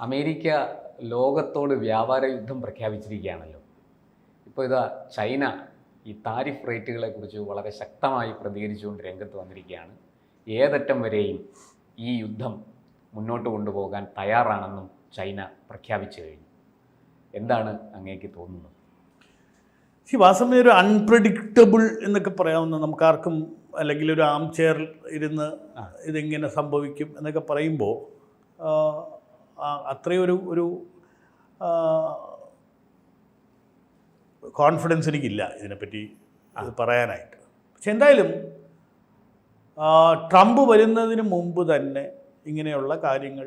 America ലോകത്തോട് വ്യാപാര യുദ്ധം പ്രഖ്യാപിച്ചിരിക്കുകയാണല്ലോ. ഇപ്പോൾ ഇതാ ചൈന ഈ താരിഫ് റേറ്റുകളെ കുറിച്ച് വളരെ ശക്തമായി പ്രതികരിച്ചുകൊണ്ട് രംഗത്ത് വന്നിരിക്കുകയാണ്. ഏതറ്റം വരെയും ഈ യുദ്ധം മുന്നോട്ട് കൊണ്ടുപോകാൻ തയ്യാറാണെന്നും ചൈന പ്രഖ്യാപിച്ചു കഴിഞ്ഞു. എന്താണ് അങ്ങേക്ക് തോന്നുന്നത്? ഈ വാസമ്മ ഒരു അൺപ്രഡിക്റ്റബിൾ എന്നൊക്കെ പറയാവുന്ന നമുക്കാർക്കും അല്ലെങ്കിൽ ഒരു ആം ചെയറിൽ ഇരുന്ന്. ഇതെങ്ങനെ സംഭവിക്കും എന്നൊക്കെ പറയുമ്പോൾ അത്രയും ഒരു കോൺഫിഡൻസ് എനിക്കില്ല ഇതിനെപ്പറ്റി അത് പറയാനായിട്ട്. പക്ഷെ എന്തായാലും ട്രംപ് വരുന്നതിന് മുമ്പ് തന്നെ ഇങ്ങനെയുള്ള കാര്യങ്ങൾ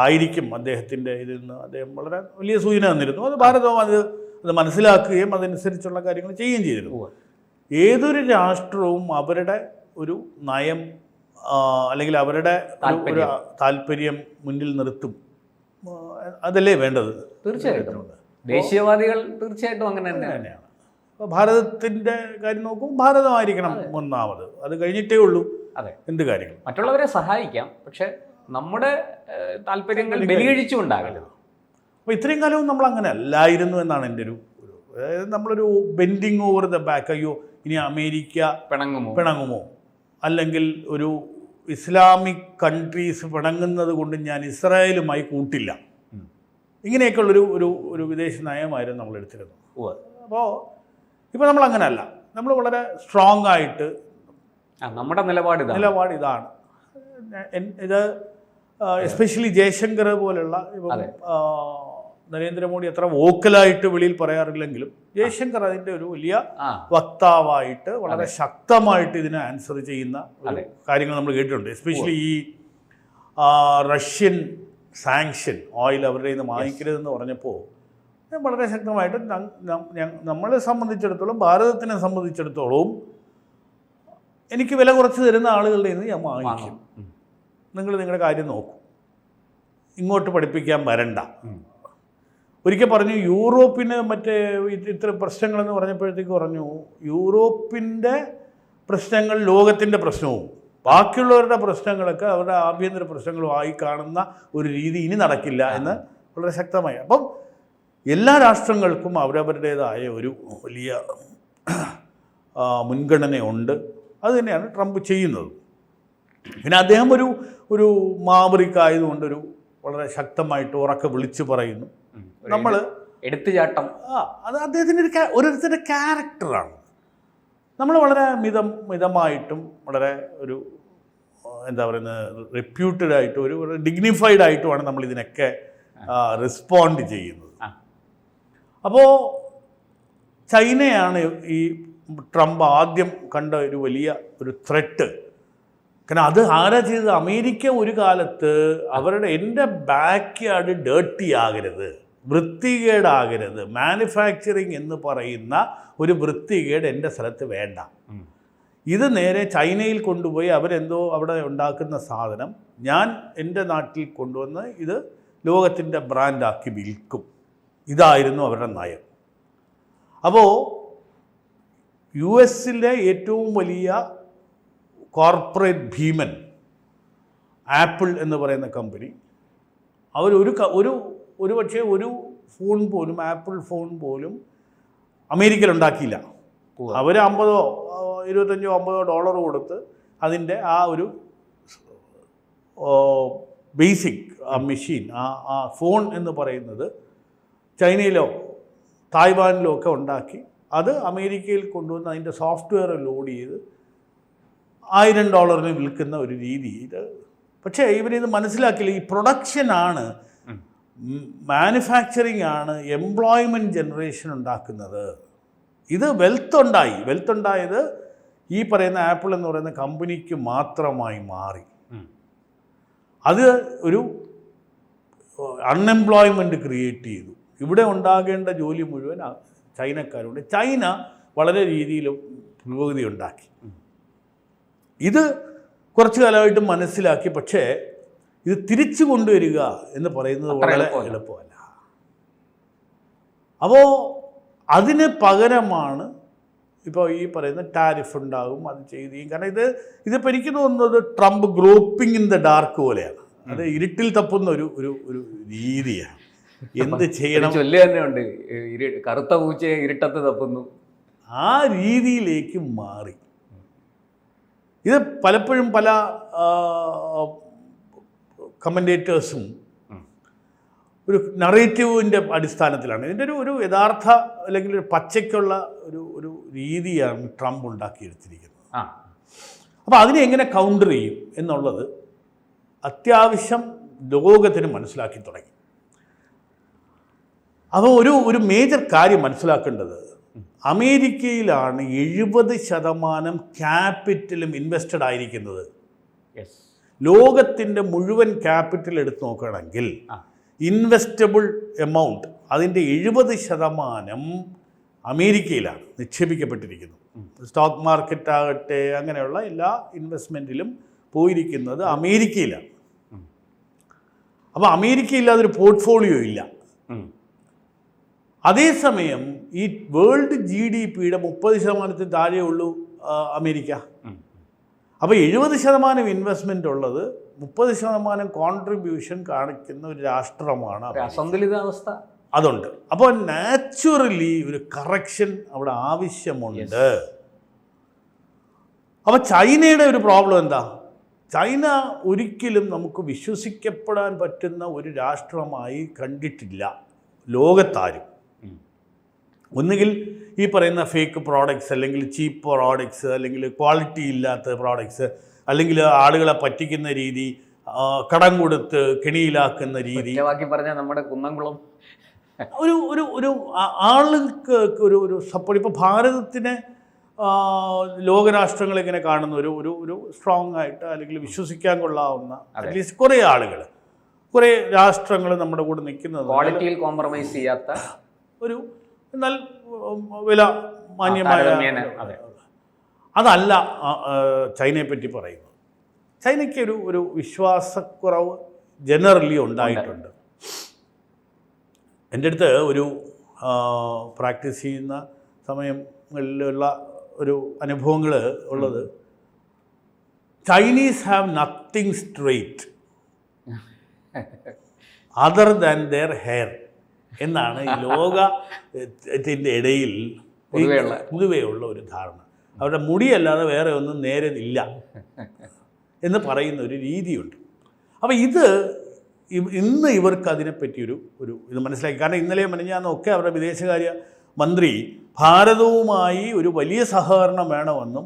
ആയിരിക്കും അദ്ദേഹത്തിന്റെ ഇതിൽ നിന്ന്. അദ്ദേഹം വളരെ വലിയ സൂചന തന്നിരുന്നു. അത് ഭാരതവും അത് അത് മനസ്സിലാക്കുകയും അതനുസരിച്ചുള്ള കാര്യങ്ങൾ ചെയ്യുകയും ചെയ്തിരുന്നു. ഏതൊരു രാഷ്ട്രവും അവരുടെ ഒരു നയം അല്ലെങ്കിൽ അവരുടെ ഒരു- താല്പര്യം. മുന്നിൽ നിർത്തും. അതല്ലേ വേണ്ടത്? തീർച്ചയായിട്ടും. ദേശീയവാദികൾ തീർച്ചയായിട്ടും അങ്ങനെ തന്നെയാണ്. അപ്പോൾ ഭാരതത്തിന്റെ കാര്യം നോക്കും ഭാരതമായിരിക്കണം ഒന്നാമത്. അത് കഴിഞ്ഞിട്ടേ ഉള്ളൂ. അതെ. എന്ത് കാര്യങ്ങൾ? മറ്റുള്ളവരെ സഹായിക്കാം. പക്ഷെ നമ്മുടെ താല്പര്യങ്ങൾ ബലികഴിച്ചുകൊണ്ടാകരുത് അപ്പോൾ ഇത്രയും കാലവും നമ്മൾ അങ്ങനെ അല്ലായിരുന്നു എന്നാണ് എന്റെ ഒരു അതായത് നമ്മളൊരു ബെൻഡിങ് ഓവർ ദ ബാക്ക് അയ്യോ ഇനി അമേരിക്ക പിണങ്ങുമോ? പിണങ്ങുമോ? അല്ലെങ്കിൽ ഒരു ഇസ്ലാമിക് കൺട്രീസ് പിണങ്ങുന്നത് കൊണ്ട് ഞാൻ ഇസ്രായേലുമായി കൂട്ടില്ല. ഇങ്ങനെയൊക്കെയുള്ളൊരു ഒരു ഒരു വിദേശ നയമായിരുന്നു നമ്മൾ എടുത്തിരുന്നത്. അപ്പോൾ ഇപ്പോൾ നമ്മൾ അങ്ങനെയല്ല. നമ്മൾ വളരെ സ്ട്രോങ് ആയിട്ട് നമ്മുടെ നിലപാട് നിലപാട് ഇതാണ്. ഇത് എസ്പെഷ്യലി ജയശങ്കർ പോലുള്ള നരേന്ദ്രമോദി അത്ര വോക്കലായിട്ട് വെളിയിൽ പറയാറില്ലെങ്കിലും ജയശങ്കർ അതിന്റെ ഒരു വലിയ വക്താവായിട്ട് വളരെ ശക്തമായിട്ട് ഇതിനെ ആൻസർ ചെയ്യുന്ന ഒരു കാര്യങ്ങൾ നമ്മൾ കേട്ടിട്ടുണ്ട്. എസ്പെഷ്യലി ഈ റഷ്യൻ സാങ്ഷൻ ഓയിൽ അവരുടെ നിന്ന് വാങ്ങിക്കരുതെന്ന് പറഞ്ഞപ്പോൾ ഞാൻ വളരെ ശക്തമായിട്ട് നമ്മളെ സംബന്ധിച്ചിടത്തോളം ഭാരതത്തിനെ സംബന്ധിച്ചിടത്തോളം എനിക്ക് വില കുറച്ച് തരുന്ന ആളുകളുടെ നിന്ന് ഞാൻ വാങ്ങിക്കും. നിങ്ങൾ നിങ്ങളുടെ കാര്യം നോക്കൂ. ഇങ്ങോട്ട് പഠിപ്പിക്കാൻ വരണ്ട. ഒരിക്കൽ പറഞ്ഞു യൂറോപ്പിന് മറ്റേ ഇത് ഇത്ര പ്രശ്നങ്ങളെന്ന് പറഞ്ഞപ്പോഴത്തേക്ക് പറഞ്ഞു യൂറോപ്പിന്റെ പ്രശ്നങ്ങൾ ലോകത്തിന്റെ പ്രശ്നവും ബാക്കിയുള്ളവരുടെ പ്രശ്നങ്ങളൊക്കെ അവരുടെ ആഭ്യന്തര പ്രശ്നങ്ങളും ആയി കാണുന്ന ഒരു രീതി ഇനി നടക്കില്ല എന്ന് വളരെ ശക്തമായി. അപ്പം എല്ലാ രാഷ്ട്രങ്ങൾക്കും അവരവരുടേതായ ഒരു വലിയ മുൻഗണനയുണ്ട്. അത് തന്നെയാണ് ട്രംപ് ചെയ്യുന്നത്. പിന്നെ അദ്ദേഹം ഒരു ഒരു മാവറിക്കായതുകൊണ്ടൊരു വളരെ ശക്തമായിട്ട് ഉറക്കെ വിളിച്ചു പറയുന്നു. നമ്മൾ എടുത്തുചാട്ടം. ആ അത് അദ്ദേഹത്തിന്റെ ഒരു ഓരോരുത്തരുടെ ക്യാരക്ടറാണ് നമ്മൾ വളരെ മിതം മിതമായിട്ടും വളരെ ഒരു എന്താ പറയുന്നത് റെപ്യൂട്ടഡ് ആയിട്ട് ഒരു ഡിഗ്നിഫൈഡ് ആയിട്ടുമാണ് നമ്മൾ ഇതിനൊക്കെ റെസ്പോണ്ട് ചെയ്യുന്നത്. അപ്പോൾ ചൈനയാണ് ഈ ട്രംപ് ആദ്യം കണ്ട ഒരു വലിയ ഒരു ത്രെട്ട് കാരണം അത് ആരാ ചെയ്തത്? അമേരിക്ക ഒരു കാലത്ത് അവരുടെ എന്റെ ബാക്ക് യാർഡ് ഡേർട്ടി ആകരുത്. വൃത്തികേടാകരുത്. മാനുഫാക്ചറിങ് എന്ന് പറയുന്ന ഒരു വൃത്തികേട് എന്റെ സ്ഥലത്ത് വേണ്ട. ഇത് നേരെ ചൈനയിൽ കൊണ്ടുപോയി അവരെന്തോ അവിടെ ഉണ്ടാക്കുന്ന സാധനം ഞാൻ എന്റെ നാട്ടിൽ കൊണ്ടുവന്ന് ഇത് ലോകത്തിന്റെ ബ്രാൻഡാക്കി വിൽക്കും. ഇതായിരുന്നു അവരുടെ നയം. അപ്പോൾ യു എസിലെ ഏറ്റവും വലിയ കോർപ്പറേറ്റ് ഭീമൻ ആപ്പിൾ എന്ന് പറയുന്ന കമ്പനി അവർ ഒരു ക- ഒരു ഒരു പക്ഷേ ഒരു ഫോൺ പോലും ആപ്പിൾ ഫോൺ പോലും അമേരിക്കയിൽ ഉണ്ടാക്കിയില്ല. അവർ അമ്പതോ ഇരുപത്തഞ്ചോ അമ്പതോ ഡോളർ കൊടുത്ത് അതിന്റെ ആ ഒരു ബേസിക് ആ മെഷീൻ ആ ആ ഫോൺ എന്ന് പറയുന്നത് ചൈനയിലോ തായ്വാനിലോ ഒക്കെ ഉണ്ടാക്കി അത് അമേരിക്കയിൽ കൊണ്ടുവന്ന് അതിന്റെ സോഫ്റ്റ്വെയർ ലോഡ് ചെയ്ത് ആയിരം ഡോളറിന് വിൽക്കുന്ന ഒരു രീതി ഇത് പക്ഷേ ഇവരിത് മനസ്സിലാക്കില്ല ഈ പ്രൊഡക്ഷനാണ്. മാനുഫാക്ചറിങ് ആണ് എംപ്ലോയ്മെന്റ് ജനറേഷൻ ഉണ്ടാക്കുന്നത്. ഇത് വെൽത്ത് ഉണ്ടായി. വെൽത്ത് ഉണ്ടായത് ഈ പറയുന്ന ആപ്പിൾ എന്ന് പറയുന്ന കമ്പനിക്ക് മാത്രമായി മാറി. അത് ഒരു അൺഎംപ്ലോയ്മെന്റ് ക്രിയേറ്റ് ചെയ്തു. ഇവിടെ ഉണ്ടാകേണ്ട ജോലി മുഴുവൻ ചൈനക്കാരുണ്ട്. ചൈന വളരെ രീതിയിൽ പുരോഗതി ഉണ്ടാക്കി ഇത് കുറച്ചു കാലമായിട്ട് മനസ്സിലാക്കി. പക്ഷേ ഇത് തിരിച്ചു കൊണ്ടുവരിക എന്ന് പറയുന്നത് വളരെ എളുപ്പമല്ല. അപ്പോൾ അതിന് പകരമാണ് ഇപ്പോൾ ഈ പറയുന്ന ടാരിഫ് ഉണ്ടാകും അത് ചെയ്ത് കാരണം ഇത് ഇതിപ്പോൾ എനിക്ക് തോന്നുന്നത് Trump groping in the dark പോലെയാണ്. അത് ഇരുട്ടിൽ തപ്പുന്ന ഒരു ഒരു ഒരു രീതിയാണ്. എന്ത് ചെയ്യണം? ചൊല്ലി തന്നെ ഉണ്ട് കറുത്ത പൂച്ചയെ ഇരുട്ടത്ത് തപ്പുന്നു. ആ രീതിയിലേക്ക് മാറി. ഇത് പലപ്പോഴും പല കമന്റേറ്റേഴ്സും ഒരു നറേറ്റീവിന്റെ അടിസ്ഥാനത്തിലാണ്. ഇതിന്റെ ഒരു ഒരു യഥാർത്ഥ അല്ലെങ്കിൽ ഒരു പച്ചയ്ക്കുള്ള ഒരു ഒരു രീതിയാണ് ട്രംപ് ഉണ്ടാക്കിയെടുത്തിരിക്കുന്നത്. ആ. അപ്പോൾ അതിനെ എങ്ങനെ കൗണ്ടർ ചെയ്യും എന്നുള്ളത് അത്യാവശ്യം ലോകത്തിന് മനസ്സിലാക്കി തുടങ്ങി. അപ്പോൾ ഒരു ഒരു മേജർ കാര്യം മനസ്സിലാക്കേണ്ടത് അമേരിക്കയിലാണ് എഴുപത് ശതമാനം ക്യാപിറ്റലും ഇൻവെസ്റ്റഡ് ആയിരിക്കുന്നത്. യെസ് ലോകത്തിന്റെ മുഴുവൻ ക്യാപിറ്റൽ എടുത്ത് നോക്കുകയാണെങ്കിൽ ഇൻവെസ്റ്റബിൾ എമൗണ്ട് അതിന്റെ എഴുപത് ശതമാനം അമേരിക്കയിലാണ് നിക്ഷേപിക്കപ്പെട്ടിരിക്കുന്നത്. സ്റ്റോക്ക് മാർക്കറ്റ് ആകട്ടെ അങ്ങനെയുള്ള എല്ലാ ഇൻവെസ്റ്റ്മെന്റിലും പോയിരിക്കുന്നത് അമേരിക്കയിലാണ്. അപ്പോൾ അമേരിക്കയില്ലാതെ ഒരു പോർട്ട്ഫോളിയോ ഇല്ല. അതേസമയം ഈ വേൾഡ് ജി ഡി പിയുടെ മുപ്പത് ശതമാനത്തിന് താഴെയുള്ളൂ അമേരിക്ക. അപ്പോൾ എഴുപത് ശതമാനം ഇൻവെസ്റ്റ്മെന്റ് ഉള്ളത് മുപ്പത് ശതമാനം കോൺട്രിബ്യൂഷൻ കാണിക്കുന്ന ഒരു രാഷ്ട്രമാണ് അസന്തുലിതാവസ്ഥ അതുണ്ട്. അപ്പോൾ നാച്ചുറലി ഒരു കറക്ഷൻ അവിടെ ആവശ്യമുണ്ട്. അപ്പോൾ ചൈനയുടെ ഒരു പ്രോബ്ലം എന്താ? ചൈന ഒരിക്കലും നമുക്ക് വിശ്വസിക്കപ്പെടാൻ പറ്റുന്ന ഒരു രാഷ്ട്രമായി കണ്ടിട്ടില്ല. ലോകത്താരും. ഒന്നുകിൽ ഈ പറയുന്ന ഫേക്ക് പ്രോഡക്ട്സ് അല്ലെങ്കിൽ ചീപ്പ് പ്രോഡക്ട്സ് അല്ലെങ്കിൽ ക്വാളിറ്റി ഇല്ലാത്ത പ്രോഡക്ട്സ് അല്ലെങ്കിൽ ആളുകളെ പറ്റിക്കുന്ന രീതി കടം കൊടുത്ത് കെണിയിലാക്കുന്ന രീതി. പറഞ്ഞാൽ നമ്മുടെ കുന്നംകുളം. ഒരു ഒരു ഒരു ആളുകൾക്ക് ഒരു ഒരു സപ്പോർട്ട് ഇപ്പോൾ ഭാരതത്തിനെ ലോകരാഷ്ട്രങ്ങൾ ഇങ്ങനെ കാണുന്ന ഒരു ഒരു ഒരു സ്ട്രോങ് ആയിട്ട് അല്ലെങ്കിൽ വിശ്വസിക്കാൻ കൊള്ളാവുന്ന അറ്റ്ലീസ്റ്റ് കുറേ ആളുകൾ കുറേ രാഷ്ട്രങ്ങൾ നമ്മുടെ കൂടെ നിൽക്കുന്നത്. ക്വാളിറ്റിയിൽ കോംപ്രമൈസ് ചെയ്യാത്ത ഒരു എന്നാൽ വില മാന്യമായ അതെ. അതല്ല ചൈനയെ പറ്റി പറയുന്നത്. ചൈനയ്ക്ക് ഒരു ഒരു വിശ്വാസക്കുറവ് ജനറലി ഉണ്ടായിട്ടുണ്ട്. എന്റെ അടുത്ത് ഒരു പ്രാക്ടീസ് ചെയ്യുന്ന സമയങ്ങളിലുള്ള ഒരു അനുഭവങ്ങൾ ഉള്ളത്. Chinese have nothing straight other than their hair എന്നാണ് ഈ ലോകത്തിന്റെ ഇടയിൽ പൊതുവെയുള്ള. ഒരു ധാരണ അവരുടെ മുടിയല്ലാതെ വേറെ ഒന്നും നേരെ ഇല്ല എന്ന് പറയുന്ന ഒരു രീതിയുണ്ട് അപ്പോൾ ഇത് ഇന്ന് ഇവർക്ക് അതിനെപ്പറ്റിയൊരു ഒരു ഇത് മനസ്സിലാക്കി കാരണം ഇന്നലെ മെനഞ്ഞാന്നൊക്കെ അവരുടെ വിദേശകാര്യ മന്ത്രി ഭാരതവുമായി ഒരു വലിയ സഹകരണം വേണമെന്നും.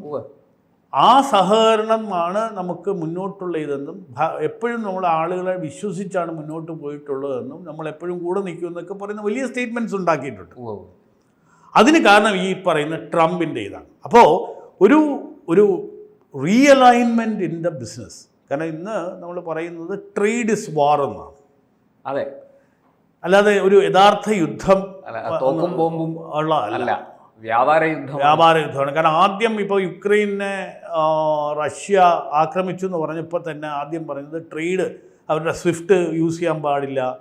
ആ സഹകരണമാണ് നമുക്ക് മുന്നോട്ടുള്ള ഇതെന്നും എപ്പോഴും നമ്മൾ ആളുകളെ വിശ്വസിച്ചാണ് മുന്നോട്ട് പോയിട്ടുള്ളതെന്നും നമ്മൾ എപ്പോഴും കൂടെ നിൽക്കുമെന്നൊക്കെ പറയുന്ന വലിയ സ്റ്റേറ്റ്മെന്റ്സ് ഉണ്ടാക്കിയിട്ടുണ്ട്. അതിന് കാരണം ഈ പറയുന്ന ട്രംപിന്റെ ഇതാണ്. അപ്പോൾ ഒരു ഒരു റീഅലൈൻമെന്റ് ഇൻ ദ ബിസിനസ് കാരണം ഇന്ന് നമ്മൾ പറയുന്നത് ട്രേഡ് ഇസ് വാർ എന്നാണ്. അതെ. അല്ലാതെ ഒരു യഥാർത്ഥ യുദ്ധം തോക്കും ബോംബും ഉള്ള അല്ല. വ്യാപാര യുദ്ധം. വ്യാപാര യുദ്ധമാണ്. കാരണം ആദ്യം ഇപ്പോൾ യുക്രൈനെ റഷ്യ ആക്രമിച്ചു എന്ന് പറഞ്ഞപ്പോൾ തന്നെ ആദ്യം പറയുന്നത് ട്രേഡ് അവരുടെ സ്വിഫ്റ്റ് യൂസ് ചെയ്യാൻ പാടില്ല.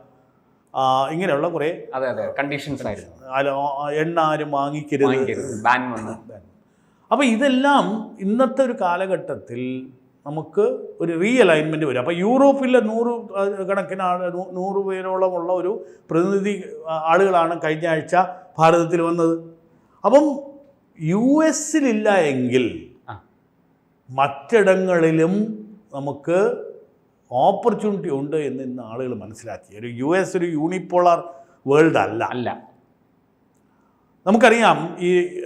ഇങ്ങനെയുള്ള കുറേ അതെ അതെ. കണ്ടീഷൻസ് ആയിരുന്നു. എണ്ണ ആരും വാങ്ങിക്കരുത്. വാങ്ങിക്കരുത്. ബാൻ വന്നു. അപ്പോൾ ഇതെല്ലാം ഇന്നത്തെ ഒരു കാലഘട്ടത്തിൽ നമുക്ക് ഒരു റീ അലൈൻമെന്റ് വരും. അപ്പോൾ യൂറോപ്പിലെ നൂറ് കണക്കിന് ആൾ നൂറ് പേരോളമുള്ള ഒരു പ്രതിനിധി ആളുകളാണ് കഴിഞ്ഞ ആഴ്ച ഭാരതത്തിൽ വന്നത്. അപ്പം യു എസിലില്ല എങ്കിൽ. മറ്റിടങ്ങളിലും നമുക്ക് ഓപ്പർച്യൂണിറ്റി ഉണ്ട് എന്ന് ഇന്ന് ആളുകൾ മനസ്സിലാക്കി. ഒരു യു എസ് ഒരു യൂണിപ്പോളാർ വേൾഡ് അല്ല. അല്ല. നമുക്കറിയാം ഈ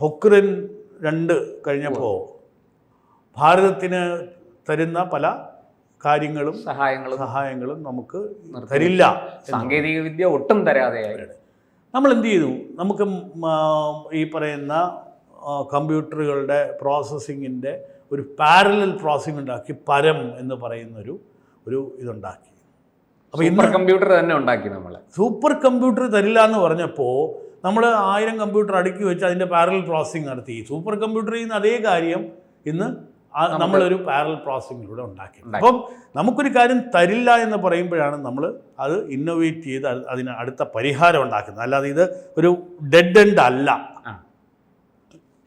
പൊക്രൻ രണ്ട് കഴിഞ്ഞപ്പോൾ ഭാരതത്തിന് തരുന്ന പല കാര്യങ്ങളും സഹായങ്ങളും സഹായങ്ങളും നമുക്ക് തരില്ല സാങ്കേതിക വിദ്യ ഒട്ടും തരാതെയായി. നമ്മൾ എന്ത് ചെയ്തു നമുക്ക് ഈ പറയുന്ന കമ്പ്യൂട്ടറുകളുടെ പ്രോസസ്സിങ്ങിന്റെ ഒരു പാരലൽ പ്രോസസ്സിംഗ് ഉണ്ടാക്കി പരം എന്ന് പറയുന്നൊരു ഒരു ഇതുണ്ടാക്കി. അപ്പോൾ ഇന്ന് കമ്പ്യൂട്ടർ തന്നെ ഉണ്ടാക്കി നമ്മൾ സൂപ്പർ കമ്പ്യൂട്ടർ തരില്ല എന്ന് പറഞ്ഞപ്പോൾ നമ്മൾ ആയിരം കമ്പ്യൂട്ടർ അടുക്കി വെച്ച് അതിന്റെ പാരലൽ പ്രോസസ്സിംഗ് നടത്തി. സൂപ്പർ കമ്പ്യൂട്ടറിൽ നിന്ന് അതേ കാര്യം ഇന്ന് നമ്മളൊരു പാരൽ പ്രോസസ്സിങ്ങിലൂടെ ഉണ്ടാക്കി. അപ്പം നമുക്കൊരു കാര്യം തരില്ല എന്ന് പറയുമ്പോഴാണ് നമ്മൾ അത് ഇന്നോവേറ്റ് ചെയ്ത് അത് അതിന് അടുത്ത പരിഹാരം ഉണ്ടാക്കുന്നത്. അല്ലാതെ ഇത് ഒരു ഡെഡ് എൻഡ് അല്ല.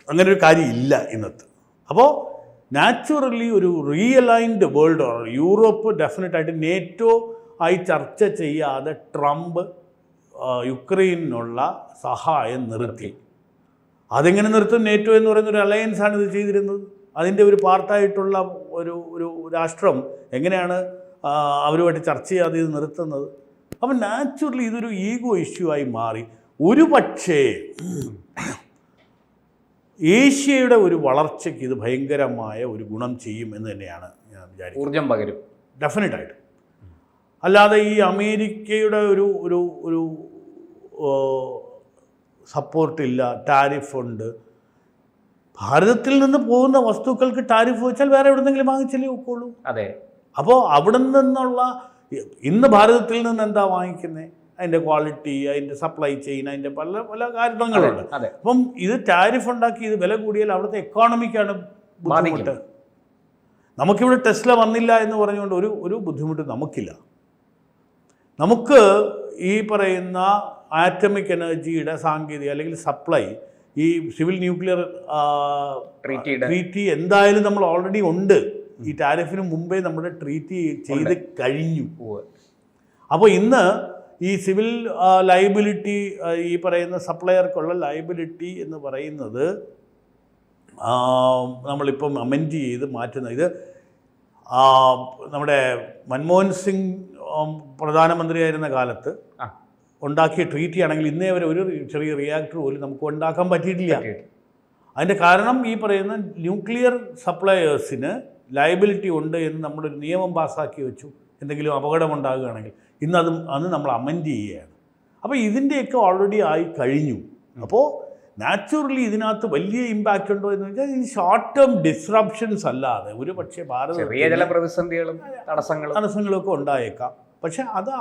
അങ്ങനെ ഒരു കാര്യം ഇല്ല ഇന്നത്തെ. അപ്പോൾ നാച്ചുറലി ഒരു റീഅലൈൻഡ് വേൾഡ് ഓർഡർ യൂറോപ്പ് ഡെഫിനറ്റായിട്ട് നേറ്റോ ആയി ചർച്ച ചെയ്യാതെ ട്രംപ് യുക്രൈനുള്ള യുക്രൈനിനുള്ള സഹായം നിർത്തി. അതെങ്ങനെ നിർത്തും? നേറ്റോ എന്ന് പറയുന്ന ഒരു അലയൻസ് ആണ് ഇത് ചെയ്തിരുന്നത്. അതിന്റെ ഒരു പാർട്ടായിട്ടുള്ള ഒരു ഒരു രാഷ്ട്രം എങ്ങനെയാണ് അവരുമായിട്ട് ചർച്ച ചെയ്യാതെ ഇത് നിർത്തുന്നത്? അപ്പം നാച്ചുറലി ഇതൊരു ഈഗോ ഇഷ്യൂ ആയി മാറി. ഒരു പക്ഷേ ഏഷ്യയുടെ ഒരു വളർച്ചയ്ക്ക് ഇത് ഭയങ്കരമായ ഒരു ഗുണം ചെയ്യും എന്ന് തന്നെയാണ് ഞാൻ വിചാരിക്കുന്നത്. ഊർജം പകരും. ഡെഫിനറ്റായിട്ട് അല്ലാതെ ഈ അമേരിക്കയുടെ ഒരു ഒരു ഒരു സപ്പോർട്ടില്ല ടാരിഫ് ഉണ്ട് ഭാരതത്തിൽ നിന്ന് പോകുന്ന വസ്തുക്കൾക്ക് ടാരിഫ് വെച്ചാൽ വേറെ എവിടെന്നെങ്കിലും വാങ്ങിച്ചല്ലേ ഒക്കുള്ളൂ. അതെ. അപ്പോൾ അവിടെ നിന്നുള്ള ഇന്ന് ഭാരതത്തിൽ നിന്ന് എന്താ വാങ്ങിക്കുന്നത് അതിന്റെ ക്വാളിറ്റി അതിന്റെ സപ്ലൈ ചെയിൻ അതിന്റെ പല പല കാരണങ്ങളുണ്ട്. അതെ അപ്പം ഇത് ടാരിഫ് ഉണ്ടാക്കി ഇത് വില കൂടിയാൽ അവിടുത്തെ എക്കോണമിക്കാണ് ബുദ്ധിമുട്ട്. നമുക്കിവിടെ ടെസ്ല വന്നില്ല എന്ന് പറഞ്ഞുകൊണ്ട് ഒരു ഒരു ബുദ്ധിമുട്ട് നമുക്കില്ല. നമുക്ക് ഈ പറയുന്ന ആറ്റമിക് എനർജിയുടെ സാങ്കേതിക അല്ലെങ്കിൽ സപ്ലൈ ഈ സിവിൽ ന്യൂക്ലിയർ ട്രീറ്റി എന്തായാലും നമ്മൾ ഓൾറെഡി ഉണ്ട് ഈ ടാരിഫിന് മുമ്പേ നമ്മുടെ ട്രീറ്റി ചെയ്ത് കഴിഞ്ഞു. അപ്പോൾ ഇന്ന് ഈ സിവിൽ ലയബിലിറ്റി ഈ പറയുന്ന സപ്ലയർക്കുള്ള ലയബിലിറ്റി എന്ന് പറയുന്നത് നമ്മളിപ്പം അമെൻഡ് ചെയ്ത് മാറ്റുന്ന ഇത് നമ്മുടെ മൻമോഹൻ സിംഗ് പ്രധാനമന്ത്രിയായിരുന്ന കാലത്ത്. ഉണ്ടാക്കിയ ട്രീറ്റി ആണെങ്കിൽ ഇന്നേ വരെ ഒരു ചെറിയ റിയാക്ടർ പോലും നമുക്ക് ഉണ്ടാക്കാൻ പറ്റിയിട്ടില്ല. പറ്റിയിട്ട്. അതിന്റെ കാരണം ഈ പറയുന്ന ന്യൂക്ലിയർ സപ്ലയേഴ്സിന് ലയബിലിറ്റി ഉണ്ട് എന്ന് നമ്മളൊരു നിയമം പാസ്സാക്കി വെച്ചു. എന്തെങ്കിലും അപകടമുണ്ടാകുകയാണെങ്കിൽ ഇന്ന് അത് അന്ന് നമ്മൾ അമെൻഡ് ചെയ്യുകയാണ്. അപ്പോൾ ഇതിന്റെയൊക്കെ ഓൾറെഡി ആയി കഴിഞ്ഞു. അപ്പോൾ നാച്ചുറലി ഇതിനകത്ത് വലിയ ഇമ്പാക്റ്റ് ഉണ്ടോ എന്ന് വെച്ചാൽ ഈ ഷോർട്ട് ടേം ഡിസ്റപ്ഷൻസ് അല്ലാതെ ഒരു പക്ഷേ ഭാരത പ്രതിസന്ധികളും തടസ്സങ്ങളും. തടസ്സങ്ങളൊക്കെ ഉണ്ടായേക്കാം. പക്ഷെ അത്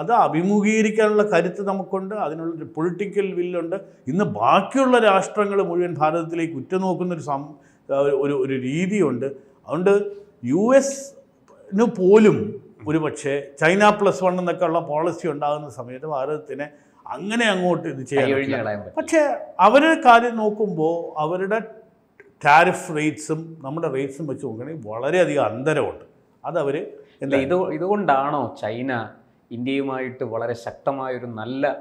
അത് അഭിമുഖീകരിക്കാനുള്ള കരുത്ത് നമുക്കുണ്ട് അതിനുള്ളൊരു പൊളിറ്റിക്കൽ വില്ലുണ്ട് ഇന്ന് ബാക്കിയുള്ള രാഷ്ട്രങ്ങൾ മുഴുവൻ ഭാരതത്തിലേക്ക് ഉറ്റുനോക്കുന്നൊരു സം ഒരു ഒരു രീതിയുണ്ട്. അതുകൊണ്ട് യു എസിന് പോലും ഒരു പക്ഷേ ചൈന പ്ലസ് വൺ എന്നൊക്കെ ഉള്ള പോളിസി ഉണ്ടാകുന്ന സമയത്ത് ഭാരതത്തിനെ അങ്ങനെ അങ്ങോട്ട് ഇത് ചെയ്യാൻ. പക്ഷേ അവരുടെ കാര്യം നോക്കുമ്പോൾ അവരുടെ ടാരിഫ് റേറ്റ്സും നമ്മുടെ റേറ്റ്സും വെച്ച് നോക്കുകയാണെങ്കിൽ വളരെയധികം അന്തരമുണ്ട്. അതവർ ഇത് ഇതുകൊണ്ടാണോ ചൈന ഇന്ത്യയുമായിട്ട് വളരെ ശക്തമായൊരു നല്ല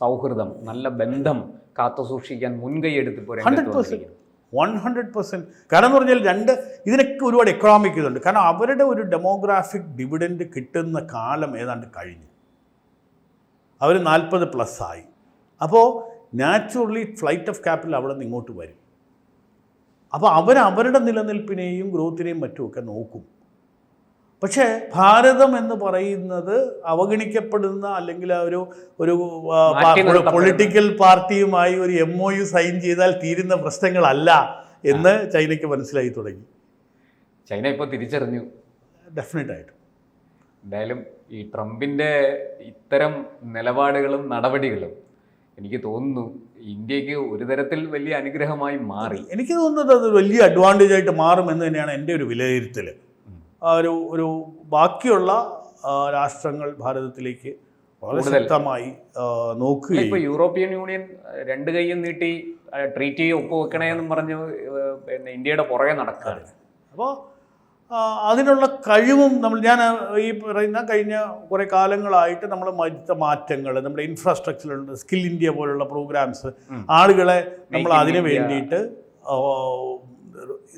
സൗഹൃദം നല്ല ബന്ധം കാത്തു സൂക്ഷിക്കാൻ മുൻകൈ എടുത്ത് ഇപ്പോൾ രംഗത്ത് 100% വന്നിരിക്കുന്നത്? വൺ ഹൺഡ്രഡ് പെർസെന്റ് കാരണം എന്ന് പറഞ്ഞാൽ രണ്ട് ഇതിനൊക്കെ ഒരുപാട് എക്കണോമിക് ഇതുണ്ട്. കാരണം അവരുടെ ഒരു ഡെമോഗ്രാഫിക് ഡിവിഡൻഡ് കിട്ടുന്ന കാലം ഏതാണ്ട് കഴിഞ്ഞു. അവർ നാൽപ്പത് പ്ലസ് ആയി. അപ്പോൾ നാച്ചുറലി ഫ്ലൈറ്റ് ഓഫ് ക്യാപിറ്റൽ അവിടെ നിന്ന് ഇങ്ങോട്ട് വരും. അപ്പോൾ അവർ അവരുടെ നിലനിൽപ്പിനെയും ഗ്രോത്തിനെയും മറ്റുമൊക്കെ നോക്കും. പക്ഷേ ഭാരതം എന്ന് പറയുന്നത് അവഗണിക്കപ്പെടുന്ന അല്ലെങ്കിൽ ആ ഒരു ഒരു പൊളിറ്റിക്കൽ പാർട്ടിയുമായി ഒരു എം ഒ യു സൈൻ ചെയ്താൽ തീരുന്ന പ്രശ്നങ്ങളല്ല എന്ന് ചൈനയ്ക്ക് മനസ്സിലായി തുടങ്ങി. ചൈന ഇപ്പോൾ തിരിച്ചറിഞ്ഞു. ഡെഫിനറ്റായിട്ടും എന്തായാലും ഈ ട്രംപിന്റെ ഇത്തരം നിലപാടുകളും നടപടികളും എനിക്ക് തോന്നുന്നു ഇന്ത്യയ്ക്ക് ഒരു തരത്തിൽ വലിയ അനുഗ്രഹമായി മാറി. എനിക്ക് തോന്നുന്നത് അത് വലിയ അഡ്വാന്റേജ് ആയിട്ട് മാറും എന്ന് തന്നെയാണ് എന്റെ ഒരു വിലയിരുത്തൽ ഒരു ഒരു ബാക്കിയുള്ള രാഷ്ട്രങ്ങൾ ഭാരതത്തിലേക്ക് വളരെ. ശക്തമായി നോക്കുക നോക്കുകയും ഇപ്പൊ യൂറോപ്യൻ യൂണിയൻ രണ്ട് കൈയും നീട്ടി ട്രീറ്റി ഒപ്പുവെക്കണേ എന്നും പറഞ്ഞ് പിന്നെ ഇന്ത്യയുടെ പുറകെ നടക്കുകയാണ്. അപ്പോൾ അതിനുള്ള കഴിവും നമ്മൾ ഞാൻ ഈ പറയുന്ന കഴിഞ്ഞ കുറേ കാലങ്ങളായിട്ട് നമ്മൾ വരുത്ത മാറ്റങ്ങൾ നമ്മുടെ ഇൻഫ്രാസ്ട്രക്ചറിലുള്ള സ്കിൽ ഇന്ത്യ പോലുള്ള പ്രോഗ്രാംസ് ആളുകളെ നമ്മൾ അതിന് വേണ്ടിയിട്ട്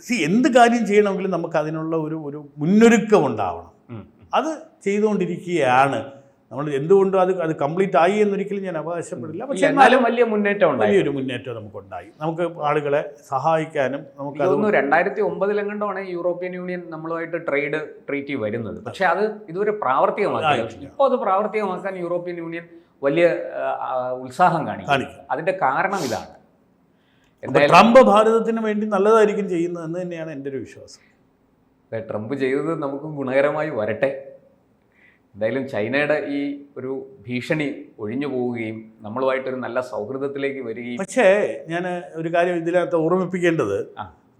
സി എന്ത് കാര്യം ചെയ്യണമെങ്കിലും നമുക്ക് അതിനുള്ള ഒരു ഒരു മുന്നൊരുക്കം ഉണ്ടാവണം. അത് ചെയ്തുകൊണ്ടിരിക്കുകയാണ്. നമ്മൾ എന്തുകൊണ്ടും അത് അത് കംപ്ലീറ്റ് ആയി എന്നൊരിക്കലും ഞാൻ അവകാശപ്പെടില്ല. പക്ഷേ എന്നാലും വലിയ മുന്നേറ്റം ഉണ്ട് വലിയൊരു മുന്നേറ്റം നമുക്കുണ്ടായി. നമുക്ക് ആളുകളെ സഹായിക്കാനും നമുക്ക് എനിക്ക് അത് തോന്നുന്നു രണ്ടായിരത്തി ഒമ്പതിലെങ്ങാണ്ടാണ് യൂറോപ്യൻ യൂണിയൻ നമ്മളുമായിട്ട് ട്രേഡ് ട്രീറ്റി വരുന്നത്. പക്ഷേ അത് ഇതുവരെ പ്രാവർത്തികമാക്കി. ഇപ്പോൾ അത് പ്രാവർത്തികമാക്കാൻ യൂറോപ്യൻ യൂണിയൻ വലിയ ഉത്സാഹം കാണിക്കും അതിന്റെ അതിന്റെ കാരണം ഇതാണ്. ട്രംപ് ഭാരതത്തിന് വേണ്ടി നല്ലതായിരിക്കും ചെയ്യുന്നത് എന്ന് തന്നെയാണ് എന്റെ ഒരു വിശ്വാസം. ട്രംപ് ചെയ്തത് നമുക്ക് ഗുണകരമായി വരട്ടെ. എന്തായാലും ചൈനയുടെ ഈ ഒരു ഭീഷണി ഒഴിഞ്ഞു പോവുകയും നമ്മളുമായിട്ടൊരു നല്ല സൗഹൃദത്തിലേക്ക് വരികയും പക്ഷേ ഞാൻ ഒരു കാര്യം ഇതിനകത്ത് ഓർമ്മിപ്പിക്കേണ്ടത്.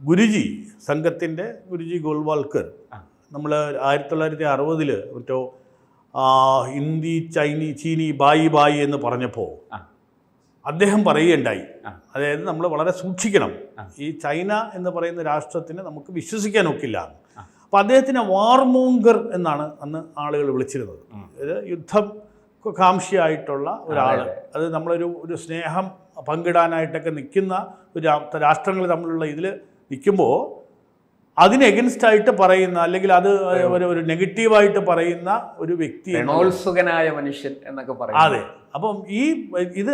ഗുരുജി സംഘത്തിന്റെ ഗുരുജി ഗോൾവാൾക്കർ നമ്മൾ ആയിരത്തി തൊള്ളായിരത്തി അറുപതിൽ മറ്റോ ഹിന്ദി ചൈനീ ചീനി ബായി ബായി എന്ന് പറഞ്ഞപ്പോൾ. അദ്ദേഹം പറയുകയുണ്ടായി. അതായത് നമ്മൾ വളരെ സൂക്ഷിക്കണം. ഈ ചൈന എന്ന് പറയുന്ന രാഷ്ട്രത്തിനെ നമുക്ക് വിശ്വസിക്കാൻ ഒക്കില്ല. അപ്പോൾ അദ്ദേഹത്തിനെ വാർമോങ്കർ എന്നാണ് അന്ന് ആളുകൾ വിളിച്ചിരുന്നത്. ഇത് യുദ്ധം കാംക്ഷിയായിട്ടുള്ള ഒരാൾ അതെ, നമ്മളൊരു ഒരു സ്നേഹം പങ്കിടാനായിട്ടൊക്കെ നിൽക്കുന്ന ഒരു രാഷ്ട്രങ്ങൾ തമ്മിലുള്ള ഇതിൽ നിൽക്കുമ്പോൾ അതിന് എഗൻസ്റ്റ് ആയിട്ട് പറയുന്ന അല്ലെങ്കിൽ അത് ഒരു നെഗറ്റീവായിട്ട് പറയുന്ന ഒരു വ്യക്തി രണോത്സുകനായ മനുഷ്യൻ എന്നൊക്കെ പറയും അതെ. അപ്പം ഈ ഇത്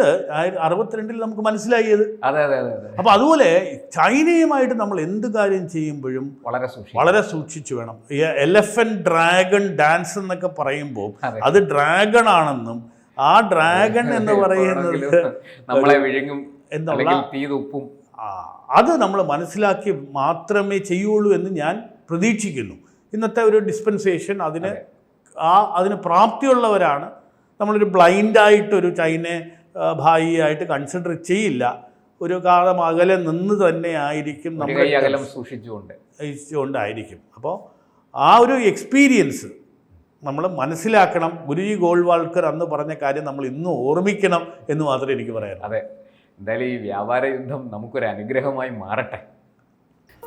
അറുപത്തിരണ്ടിൽ നമുക്ക് മനസ്സിലായി ഇത് അതെ അതെ അതെ. അതെ അതുപോലെ ചൈനയുമായിട്ട് നമ്മൾ എന്ത് കാര്യം ചെയ്യുമ്പോഴും വളരെ വളരെ സൂക്ഷിച്ചു വേണം. എലഫൻ ഡ്രാഗൺ ഡാൻസ് എന്നൊക്കെ പറയുമ്പോൾ അത്. ഡ്രാഗൺ ആണെന്നും ആ ഡ്രാഗൺ എന്ന് പറയുന്നത് നമ്മളെ വിഴുങ്ങും എന്നുള്ള അല്ലെങ്കിൽ തീ തുപ്പും. ആ, അത് നമ്മൾ മനസ്സിലാക്കി മാത്രമേ ചെയ്യുള്ളൂ എന്ന് ഞാൻ പ്രതീക്ഷിക്കുന്നു. ഇന്നത്തെ ഒരു ഡിസ്പെൻസേഷൻ അതിന് ആ അതിന് പ്രാപ്തിയുള്ളവരാണ്. നമ്മളൊരു ബ്ലൈൻഡായിട്ടൊരു ചൈനയെ ഭായിയായിട്ട് കൺസിഡർ ചെയ്യില്ല. ഒരു കാലം അകലെ നിന്ന് തന്നെ ആയിരിക്കും ഒരു അകലം നമ്മൾ സൂക്ഷിച്ചുകൊണ്ട്. സൂക്ഷിച്ചുകൊണ്ടായിരിക്കും. അപ്പോൾ ആ ഒരു എക്സ്പീരിയൻസ് നമ്മൾ മനസ്സിലാക്കണം. ഗുരുജി ഗോൾവാൾക്കർ അന്ന് പറഞ്ഞ കാര്യം നമ്മൾ ഇന്നും ഓർമ്മിക്കണം എന്ന് മാത്രമേ എനിക്ക് പറയാനുള്ളൂ. അതെ. എന്തായാലും ഈ വ്യാപാര യുദ്ധം നമുക്കൊരു അനുഗ്രഹമായി മാറട്ടെ.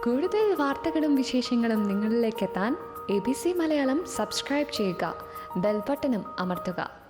കൂടുതൽ വാർത്തകളും വിശേഷങ്ങളും നിങ്ങളിലേക്ക് എത്താൻ A B C Malayalam subscribe ചെയ്യുക. ബെൽബട്ടനും അമർത്തുക.